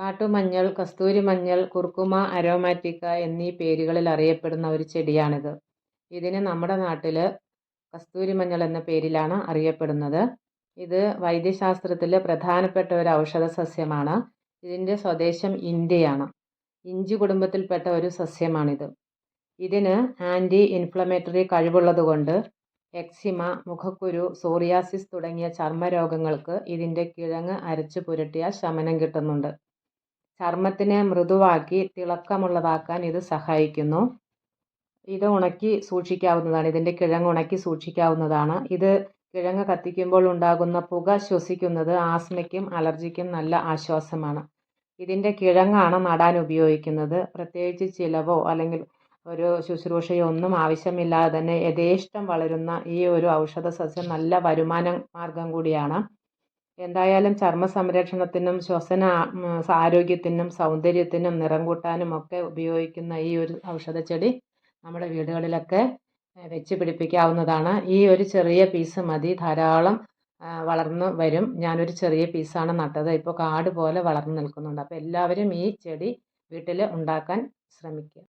കാട്ടുമഞ്ഞൾ കസ്തൂരിമഞ്ഞൾ കുർക്കുമ അരോമാറ്റിക്ക എന്നീ പേരുകളിൽ അറിയപ്പെടുന്ന ഒരു ചെടിയാണിത്. ഇതിന് നമ്മുടെ നാട്ടിൽ കസ്തൂരിമഞ്ഞൾ എന്ന പേരിലാണ് അറിയപ്പെടുന്നത്. ഇത് വൈദ്യശാസ്ത്രത്തിൽ പ്രധാനപ്പെട്ട ഒരു ഔഷധ സസ്യമാണ്. ഇതിന്റെ സ്വദേശം ഇന്ത്യയാണ്. ഇഞ്ചി കുടുംബത്തിൽപ്പെട്ട ഒരു സസ്യമാണിത്. ഇതിന് ആന്റി ഇൻഫ്ലമേറ്ററി കഴിവുള്ളതുകൊണ്ട് എക്സിമ മുഖക്കുരു സോറിയാസിസ് തുടങ്ങിയ ചർമ്മരോഗങ്ങൾക്ക് ഇതിന്റെ കിഴങ്ങ് അരച്ച് പുരട്ടിയാൽ ശമനം കിട്ടുന്നുണ്ട്. ചർമ്മത്തിനെ മൃദുവാക്കി തിളക്കമുള്ളതാക്കാൻ ഇത് സഹായിക്കുന്നു. ഇത് ഉണക്കി സൂക്ഷിക്കാവുന്നതാണ്. ഇതിന്റെ കിഴങ്ങ് ഉണക്കി സൂക്ഷിക്കാവുന്നതാണ്. ഇത് കിഴങ്ങ് കത്തിക്കുമ്പോൾ ഉണ്ടാകുന്ന പുക ശ്വസിക്കുന്നത് ആസ്മയ്ക്കും അലർജിക്കും നല്ല ആശ്വാസമാണ്. ഇതിന്റെ കിഴങ്ങാണ് നടാൻ ഉപയോഗിക്കുന്നത്. പ്രത്യേകിച്ച് ചിലവോ അല്ലെങ്കിൽ ഒരു ശുശ്രൂഷയോ ഒന്നും ആവശ്യമില്ലാതെ തന്നെ യഥേഷ്ടം വളരുന്ന ഈ ഒരു ഔഷധ സസ്യം നല്ല വരുമാന മാർഗം കൂടിയാണ്. എന്തായാലും ചർമ്മ സംരക്ഷണത്തിനും ശ്വസന ആരോഗ്യത്തിനും സൗന്ദര്യത്തിനും നിറം കൂട്ടാനും ഒക്കെ ഉപയോഗിക്കുന്ന ഈ ഒരു ഔഷധച്ചെടി നമ്മുടെ വീടുകളിലൊക്കെ വെച്ച് പിടിപ്പിക്കാവുന്നതാണ്. ഈ ഒരു ചെറിയ പീസ് മതി. ധാരാളം വളർന്ന് വരും. ഞാനൊരു ചെറിയ പീസാണ് നട്ടത്. ഇപ്പോൾ കാട് പോലെ വളർന്ന് നിൽക്കുന്നുണ്ട്. അപ്പോൾ എല്ലാവരും ഈ ചെടി വീട്ടിൽ ഉണ്ടാക്കാൻ ശ്രമിക്കുക.